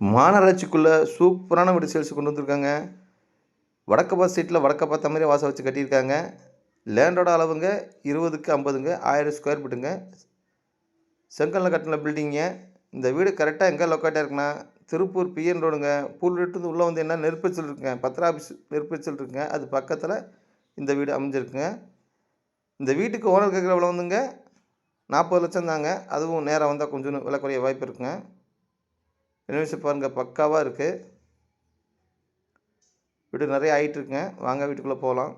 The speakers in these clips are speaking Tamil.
மாநகராட்சிக்குள்ளே சூப்பரான வீடு சேல்ஸ் கொண்டு வந்திருக்காங்க. வடக்கு பார்த்த வடக்கப்பா வடக்க பார்த்த வாசல் வச்சு கட்டியிருக்காங்க. லேண்டோட அளவுங்க இருபதுக்கு ஐம்பதுங்க ஆயிரம் ஸ்கொயர் ஃபீட்டுங்க செங்கல்ல கட்டின பில்டிங்க இந்த வீடு கரெக்டாக எங்கே லொக்கேட்டாக இருக்குன்னா திருப்பூர் பிஎன் ரோடுங்க பூல்ரெட்டு உள்ளே வந்து என்ன நெருப்பிச்சல் இருக்குங்க. பத்திர ஆஃபீஸ் நெருப்பிச்சல் இருக்குங்க. அது பக்கத்தில் இந்த வீடு அமைஞ்சிருக்குங்க. இந்த வீட்டுக்கு ஓனர் கேட்குற விலை வந்துங்க நாற்பது லட்சம் தாங்க. அதுவும் நேராக வந்தால் கொஞ்சம் விலை குறைய வாய்ப்பு இருக்குங்க. ரெனோவேஷன் பாருங்கள் பக்காவாக இருக்குது வீடு நிறைய ஆகிட்டுருக்குங்க வாங்க வீட்டுக்குள்ளே போகலாம்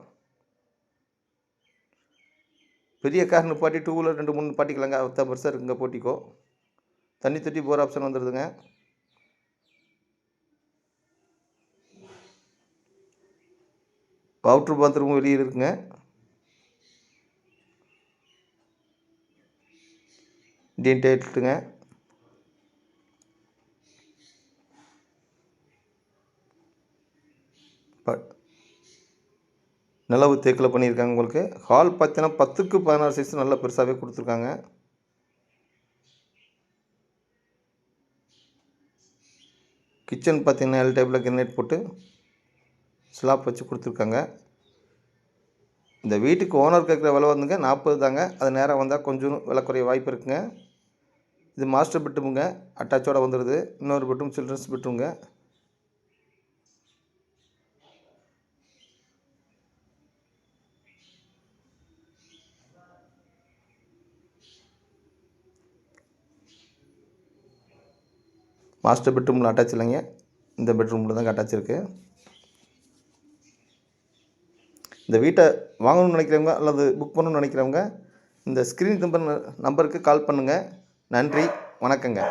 பெரிய கார் நிப்பாட்டி டூ வீலர் ரெண்டு மூணு பாட்டிக்கலாங்க அத்தனை பெருசாக இருக்குங்க போட்டிக்கோ. தண்ணி தொட்டி போகிற ஆப்ஷன் வந்துடுதுங்க அவுட்ரு பாத்ரூமும் வெளியே இருக்குங்க. இண்டியன் டேட்டுங்க நிலவு தேக்கில் பண்ணியிருக்காங்க உங்களுக்கு. ஹால் பார்த்தீங்கன்னா பத்துக்கு பதினாறு சைஸ் நல்லா பெருசாகவே கொடுத்துருக்காங்க. கிச்சன் பார்த்தீங்கன்னா எல் டைப்பில் கிரனைட் போட்டு ஸ்லாப் வச்சு கொடுத்துருக்காங்க. இந்த வீட்டுக்கு ஓனர் கேட்குற விலை வந்துங்க நாற்பது தாங்க. அது நேரம் வந்தால் கொஞ்சம் விலை குறைய வாய்ப்பு இருக்குங்க. இது மாஸ்டர் பெட்ரூமுங்க அட்டாச்சோட வந்துடுது இன்னொரு பெட்ரூம் சில்ட்ரன்ஸ் பெட்ரூமுங்க மாஸ்டர் பெட்ரூமில் அட்டாச் இல்லைங்க. இந்த பெட்ரூமில் தான் அட்டாச் இருக்குது இந்த வீட்டை வாங்கணும்னு நினைக்கிறவங்க அல்லது புக் பண்ணணும்னு நினைக்கிறவங்க இந்த ஸ்க்ரீன் நம்பர் நம்பருக்கு கால் பண்ணுங்கள் நன்றி வணக்கங்க.